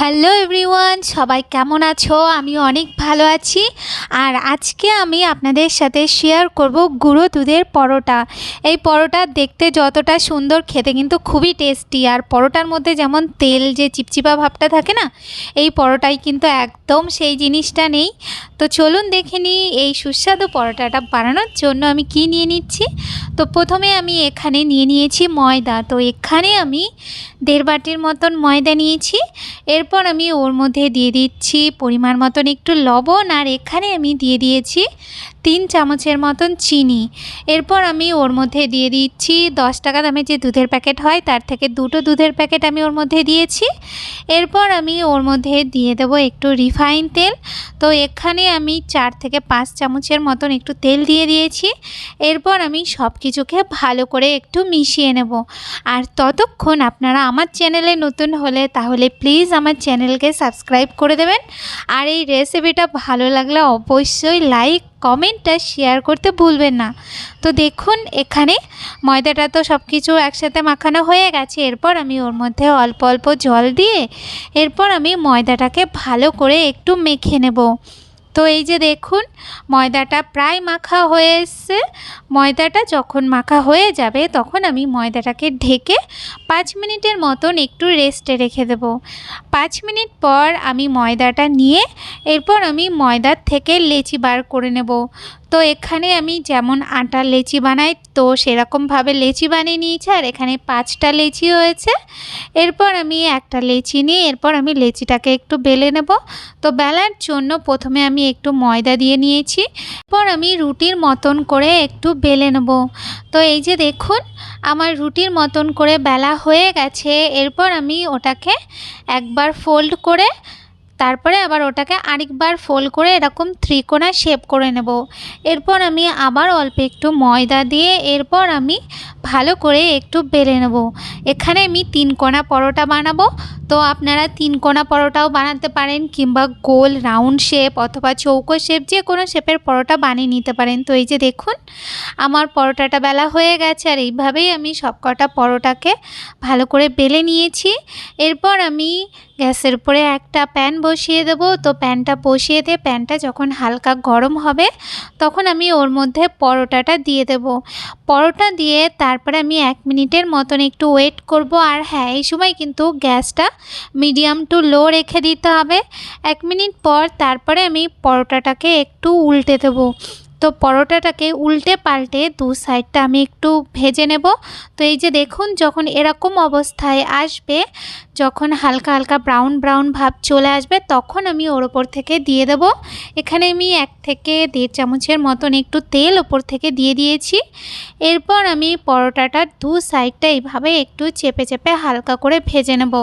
Hello everyone, সবাই কেমন আছো? আমি অনেক ভালো আছি। আর আজকে আমি আপনাদের সাথে শেয়ার করব গুঁড়ো দুধের পরোটা। এই পরোটা দেখতে যতটা সুন্দর, খেতে কিন্তু খুবই টেস্টি আর পরোটার মধ্যে যেমন তেল, যে চিপচিপা ভাবটা থাকে না, এই পরোটাই কিন্তু একদম সেই জিনিসটা নেই। তো চলুন দেখে নিই এই সুস্বাদু পরোটাটা বানানোর জন্য আমি কি নিয়ে নিচ্ছি। তো প্রথমে আমি এখানে নিয়ে নিয়েছি ময়দা। তো এখানে আমি দেড় বাটির মতন ময়দা নিয়েছি। এরপর আমি ওর মধ্যে দিয়ে দিচ্ছি পরিমাণ মতন একটু লবণ আর এখানে আমি দিয়ে দিয়েছি তিন চামচের মতন চিনি। এরপর আমি ওর মধ্যে দিয়ে দিচ্ছি দশ টাকা দামের যে দুধের প্যাকেট হয় তার থেকে দুটো দুধের প্যাকেট আমি ওর মধ্যে দিয়েছি। এরপর আমি ওর মধ্যে দিয়ে দেবো একটু রিফাইন তেল। তো এখানে আমি চার থেকে পাঁচ চামচের মতন একটু তেল দিয়ে দিয়েছি। এরপর আমি সব কিছুকে ভালো করে একটু মিশিয়ে নেব। আর ততক্ষণ আপনারা আমার চ্যানেলে নতুন হলে তাহলে প্লিজ আমার চ্যানেলকে সাবস্ক্রাইব করে দেবেন। আর এই রেসিপিটা ভালো লাগলে অবশ্যই লাইক কমেন্টটা শেয়ার করতে ভুলবেন না। তো দেখুন, এখানে ময়দাটা তো সব কিছু একসাথে মাখানো হয়ে গেছে। এরপর আমি ওর মধ্যে অল্প অল্প জল দিয়ে এরপর আমি ময়দাটাকে ভালো করে একটু মেখে নেব। তো এই যে দেখুন, ময়দাটা প্রায় মাখা হয়ে এসছে। ময়দাটা যখন মাখা হয়ে যাবে, তখন আমি ময়দাটাকে ঢেকে পাঁচ মিনিটের মতন একটু রেস্টে রেখে দেব। পাঁচ মিনিট পর আমি ময়দাটা নিয়ে, এরপর আমি ময়দার থেকে লেচি বার করে নেব। তো এখানে আমি যেমন আটার লেচি বানাই, তো সেরকমভাবে লেচি বানিয়ে নিয়েছি, আর এখানে পাঁচটা লেচি হয়েছে। এরপর আমি একটা লেচি নিয়ে, এরপর আমি লেচিটাকে একটু বেলে নেব। তো বেলার জন্য প্রথমে আমি একটু ময়দা দিয়ে নিয়েছি, এরপর আমি রুটির মতন করে একটু বেলে নেব। তো এই যে দেখুন, আমার রুটির মতন করে বেলা হয়ে গেছে, এরপর আমি ওটাকে একবার ফোল্ড করে তারপরে আবার ওটাকে আরেকবার ফোল্ড করে এরকম ত্রিকোণা শেপ করে নেব। এরপর আমি আবার অল্প একটু ময়দা দিয়ে এরপর আমি ভালো করে একটু বেলে নেব। এখানে আমি তিন কোণা পরোটা বানাবো। তো আপনারা তিন কোণা পরোটাও বানাতে পারেন কিংবা গোল, রাউন্ড শেপ অথবা চৌকো শেপ যে কোনো শেপের পরোটা বানিয়ে নিতে পারেন। তো এই যে দেখুন, আমার পরোটাটা বেলা হয়ে গেছে আর এইভাবেই আমি সবকটা পরোটাকে ভালো করে বেলে নিয়েছি। এরপর আমি গ্যাসের উপরে একটা প্যান বসিয়ে দেবো। তো প্যানটা বসিয়ে দিয়ে প্যানটা যখন হালকা গরম হবে, তখন আমি ওর মধ্যে পরোটাটা দিয়ে দেব। পরোটা দিয়ে তারপরে আমি এক মিনিটের মতন একটু ওয়েট করব। আর হ্যাঁ এই সময় কিন্তু গ্যাসটা মিডিয়াম টু লো রেখে দিতে হবে। এক মিনিট পর তারপরে আমি পরোটাটাকে একটু উল্টে দেবো। তো পরোটাটাকে উল্টে পাল্টে দু সাইডটা আমি একটু ভেজে নেব। তো এই যে দেখুন, যখন এরকম অবস্থায় আসবে, যখন হালকা হালকা ব্রাউন ব্রাউন ভাব চলে আসবে, তখন আমি ওর ওপর থেকে দিয়ে দেব। এখানে আমি এক থেকে দেড় চামচের মতন একটু তেল ওপর থেকে দিয়ে দিয়েছি। এরপর আমি পরোটাটার দু সাইডটা এইভাবে একটু চেপে চেপে হালকা করে ভেজে নেব।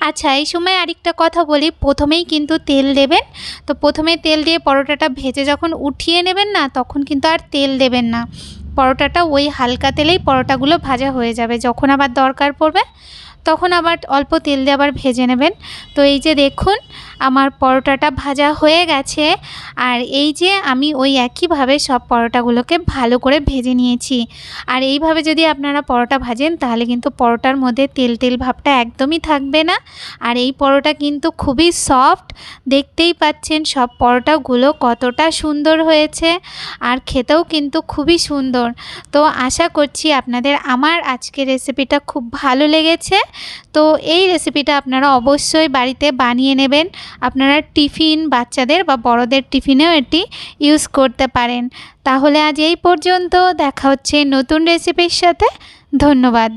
আচ্ছা এই সময় আরেকটা কথা বলি, প্রথমেই কিন্তু তেল দেবেন। তো প্রথমে তেল দিয়ে পরোটাটা ভেজে যখন উঠিয়ে নেবেন না তখন কিন্তু আর তেল দেবেন না। পরোটাটা ওই হালকা তেলেই পরোটাগুলো ভাজা হয়ে যাবে। যখন আবার দরকার পড়বে তখন আবার অল্প তেল দিয়ে আবার ভেজে নেবেন। তো এই যে দেখুন, আমার পরোটাটা ভাজা হয়ে গেছে। আর এই যে আমি ওই একইভাবে সব পরোটাগুলোকে ভালো করে ভেজে নিয়েছি। আর এইভাবে যদি আপনারা পরোটা ভাজেন, তাহলে কিন্তু পরোটার মধ্যে তেল তেল ভাবটা একদমই থাকবে না। আর এই পরোটা কিন্তু খুবই সফট। দেখতেই পাচ্ছেন সব পরোটাগুলো কতটা সুন্দর হয়েছে। আর খেতেও কিন্তু খুবই সুন্দর। তো আশা করছি আপনাদের আমার আজকের রেসিপিটা খুব ভালো লেগেছে। তো এই রেসিপিটা আপনারা অবশ্যই বাড়িতে বানিয়ে নেবেন। আপনারা টিফিন বাচ্চাদের বা বড়দের টিফিনেও এটি ইউজ করতে পারেন। তাহলে আজ এই পর্যন্ত, দেখা হচ্ছে নতুন রেসিপির সাথে। ধন্যবাদ।